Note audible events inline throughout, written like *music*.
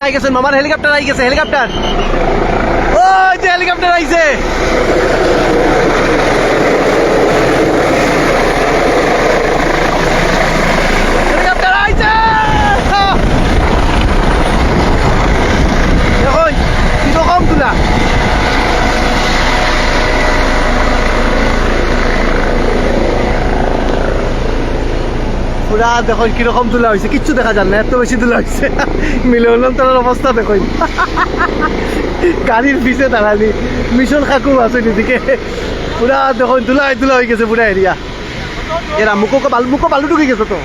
I গেছে মামার helicopter I গেছে হেলিকপ্টার। ওই যে হেলিকপ্টার আইছে হেলিকপ্টার আইছে দেখুন কীরকম তুলা পুরা দেখুন কীরকম তোলা হয়েছে কিচ্ছু দেখা যান না, এত বেশি তোলা হয়েছে মিলনান্তরের অবস্থা দেখুন। গাড়ির পিছে দাঁড়ানি মিশন খাকু আছে এদিকে। পুরা দেখুন তোলা তোলা হয়ে গেছে পুরা এরিয়া। এরা মুখো বালু মুখো বালু ঢুকে গেছে তো।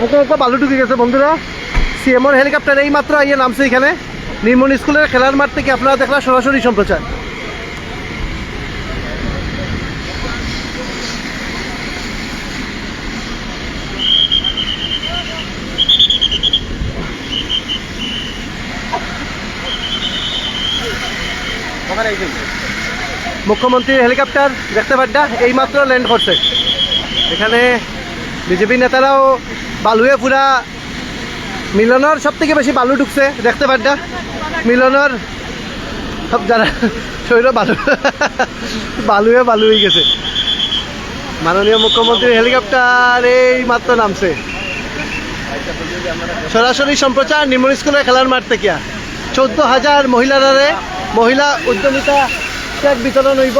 মুখো মুখো বালু ঢুকে গেছে, বন্ধুরা। সিএমর হেলিকপ্টার এই মাত্র আইয়ে নামছে এখানে নির্মল স্কুলের খেলার মাঠ থেকে আপনারা দেখলাম সরাসরি সম্প্রচার মুখ্যমন্ত্রীর হেলিকপ্টার দেখতে পাড্ডা এইমাত্র ল্যান্ড করছে। এখানে বিজেপি নেতারাও বালুয়ে পুরা মিলনের সব থেকে বেশি বালু ঢুকছে, দেখতে পাড্ডা মিলনের সব যারা শরীর বালু, বালুয়ে বালু হয়ে গেছে। মাননীয় মুখ্যমন্ত্রীর হেলিকপ্টার এই মাত্র নামছে। সরাসরি সম্প্রচার নির্মল স্কুলের খেলার মাঠ থেকে। চোদ্দ হাজার মহিলারে মহিলা উদ্যমিতা চেক বিতরণ হইব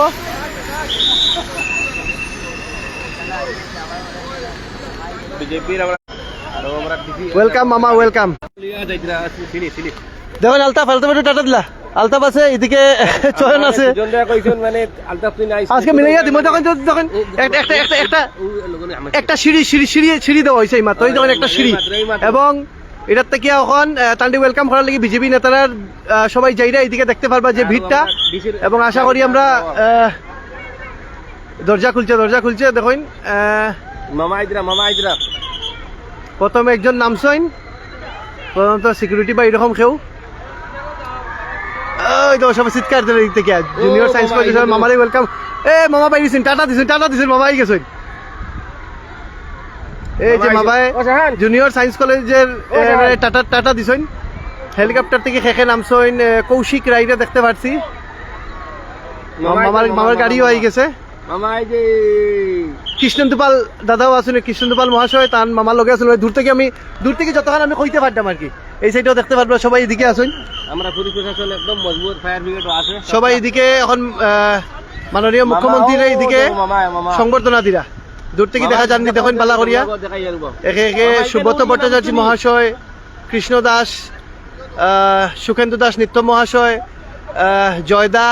ওয়েলকাম মামা ওয়েলকাম দেখুন আলতাফ আলতাফ একটু টাটা দিলা আলতাফ আছে এদিকে চয়ন আছে মানে আজকে মিলে একটা একটা একটা একটা একটা সিঁড়ি সিঁড়ি সিঁড়ি সিঁড়ি দেওয়া হয়েছে এই মাত্র একটা সিঁড়ি এবং এটার থেকে এখন তান্ডি ওয়েলকাম করার লাগে বিজেপি নেতারা সবাই যাইরা এইদিকে দেখতে পারবা যে ভিড়টা। এবং আশা করি আমরা দরজা খুলছে দরজা খুলছে দেখুন মামা আইদরা মামা আইদরা প্রথমে একজন নামছইন প্রথমত সিকিউরিটি বা এরকম কেউ। ওই তো সবাই চিৎকার দিলে এদিক থেকে জুনিয়র সায়েন্স মামা কলেজ মামারে ওয়েলকাম এ মামা পাই দিছেন টাটা দিছেন টাটা দিছেন মামা আই গেছেন। এই যে মামা মামায়। জুনিয়র সায়েন্স কলেজের টাটা টাটা দিছেন হেলিকপ্টার থেকে খেখে নামছইন কৌশিক রাইরে দেখতে পারছি। মামার মামার গাড়িও আই গেছে। মামা আই যে কৃষ্ণন্দুপাল দাদাও আছেন কৃষ্ণন্দুপাল মহাশয় তার মামার লগে আছেন। দূর থেকে আমি দূর থেকে যতক্ষণ আমি কইতে পারতাম আর কি। এই সাইডেও দেখতে পারব সবাই এদিকে আসুন। আমরা পুলিশ প্রশাসন একদম মজবুত ফায়ার ব্রিগেড আছে। সবাই এদিকে এখন মাননীয় মুখ্যমন্ত্রীর এইদিকে সংবর্ধনা দিরা। দূর থেকে দেখা যাননি দেখুন বালা করিয়া। একে একে সুব্রত ভট্টাচার্য মহাশয় কৃষ্ণ দাস সুখেন্দু দাস নিত্য মহাশয় জয়দা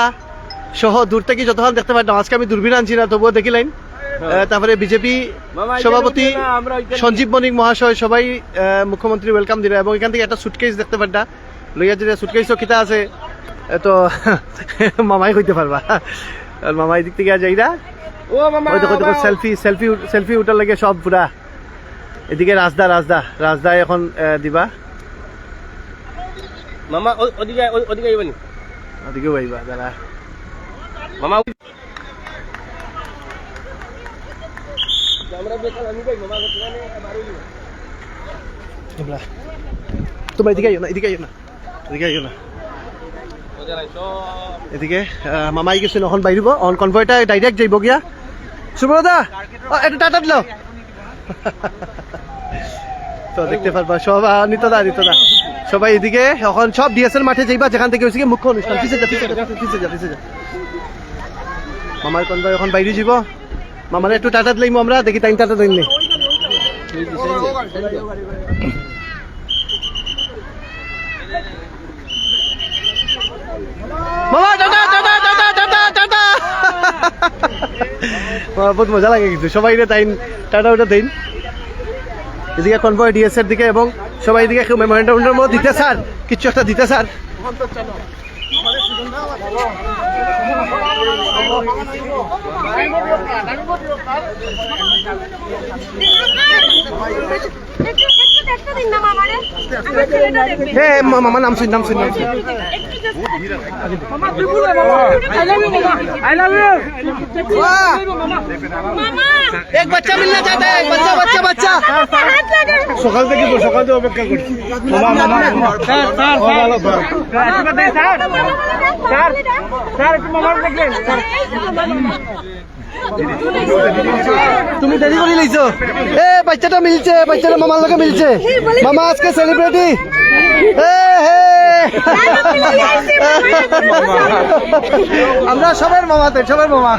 সহ দূর থেকে যতক্ষণ দেখতে পারতাম আজকে আমি দূরবীন আনছি না তবুও দেখিলেন আহ, তারপরে বিজেপি সভাপতি না, সঞ্জীব বণিক মহাশয় সবাই মুখ্যমন্ত্রী ওয়েলকাম দিলে এবং এখান থেকে একটা সুটকেস দেখতে পারতা লইয়া যে সুটকেসও কিতা আছে তো *laughs* মামাই কইতে পারবা। মামাই দিক থেকে যাইরা ও মামা ওই দেখো দেখো মামা। সেলফি সেলফি সেলফি উঠার লাগে সব পুরা। এদিকে রাজদা রাজদা রাজদা এখন দিবা। মামা ওদিকে ওদিকে আইবনি আইবা দাঁড়া। তোমরা এদিকে আইও না এদিকে আইও না এদিকে আইও না। এদিকে আহ, মামাই গেছে এখন বাইরিব অন কনভয়টা ডাইরেক্ট যাইব গিয়া। সুব্রদা একটু টাটা দিল তো দেখতে পারবা, সব নিতদা নিতদা সবাই এদিকে, এখন সব ডিএসএল মাঠে যাইবা, যেখান থেকে হয়েছে মুখ্য অনুষ্ঠান। পিছে যা পিছে যা পিছে যা পিছে যা মামার এখন বাইরে যাব মামার একটু টাটা দিলাম আমরা, দেখি টাইম টাটা দিন মামা, tata tata tata tata tata. বহুত মজা লাগে কিন্তু। সবাই তাই টাটা ওটা দিন। এদিকে কনভয় ডিএসের দিকে এবং সবাই এদিকে মেমোরেন্ডামের মধ্যে দিতে স্যার। কিছু একটা দিতে স্যার। হে মা- মামা নাম শুন নাম শুন নাম এক বাচ্চা মিলনা চাহতা है বাচ্চা বাচ্চা বাচ্চা। সকাল থেকে তো সকাল থেকে অপেক্ষা করছি। মামা মামা। তুমি দেরি করে লইছো এ বাচ্চাটা মিলছে বাচ্চাটা মামার লগে মিলছে। মামা আজকে সেলিব্রিটি আমরা সবার মামাতে সবার মামা।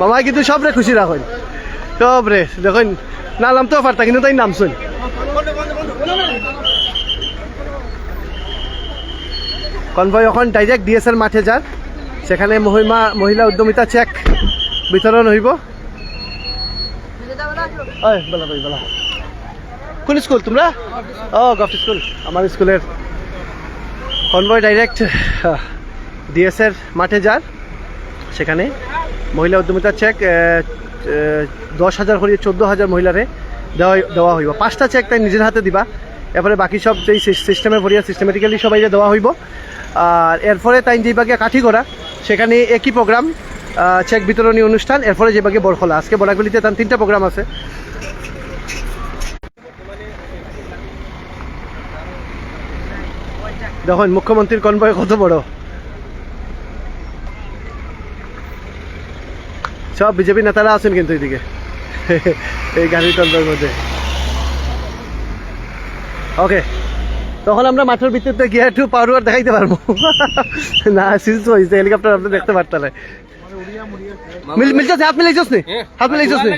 মামা কিন্তু সব রে খুশি রাখুন। সব রে দেখুন, না নাম তো পারতা, কিন্তু তাই নাম শুন কনভয় এখন ডাইরেক্ট ডিএসএল মাঠে যান। সেখানে মহিমা, মহিলা উদ্যমিতা চেক বিতরণ হইব। কোন স্কুল তোমরা? ও গভ স্কুল আমার স্কুলের কনভয় ডাইরেক্ট ডিএসএর মাঠে যান। সেখানে মহিলা উদ্যমিতা চেক দশ হাজার করে চোদ্দ হাজার মহিলারে দেওয়া দেওয়া হইব। পাঁচটা চেক তাই নিজের হাতে দিবা। এরপরে বাকি সব যেই সিস্টেমে ভরিয়া সিস্টেমেটিক্যালি সবাই দেওয়া হইব। আর এরপরে তাই যেই বাকি কাঠি করা সেখানে একই প্রোগ্রাম চেক বিতরণী অনুষ্ঠান, এরপরে যে বাকি বরখলা। আজকে বরাকগুলিতে তার তিনটা প্রোগ্রাম আছে। দেখুন, মুখ্যমন্ত্রীর কনভয় কত বড়। সব বিজেপি নেতারা আছেন কিন্তু এদিকে। এই গাড়ির তন্ত্রের মধ্যে। ওকে তখন আমরা মাঠের ভিতরতে গিয়ে একটু পাওয়ার দেখাইতে পারব। না সিরিজ হয়েছে হেলিকপ্টার আপনি দেখতে পারতেন না মিল মিলছিস হাত মিলাইছিস নি? হাত মিলাইছিস নি?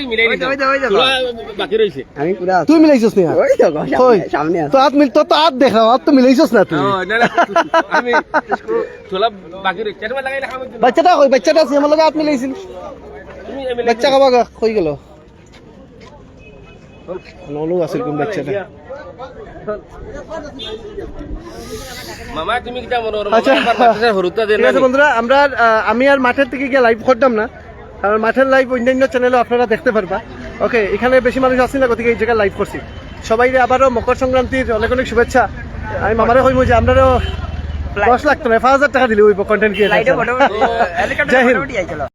বাকি রয়েছে আমি পুরা তুই মিলাইছিস নি ওই তো সামনে- সামনে তো হাত মিল তো তো হাত দেখাও হাত তো মিলাইছিস না তুই। আমি ছোলা বাকি লাগাইলে বাচ্চাটা কই? বাচ্চাটা আছে আমার লগে হাত মিলাইছিল। বাচ্চা কাবা কই গেল? নলু আছিল কোন বাচ্চাটা। মামা তুমি কিটা মনে করো? আচ্ছা। মামা হরুতা দেন ঠিক বন্ধুরা আমরা আমি আর মাঠের থেকে গিয়ে লাইভ করতাম না। কারণ মাঠের লাইভ অন্যান্য চ্যানেলে আপনারা দেখতে পারবা। ওকে এখানে বেশি মানুষ আসছে না গতিকে এই জায়গায় লাইভ করছি। সবাই আবারও মকর সংক্রান্তির অনেক অনেক শুভেচ্ছা। আমি মামারে কইব যে আপনারও দশ লাখ টাকা পাঁচ হাজার টাকা দিলে ওই কন্টেন্ট ক্রিয়েটার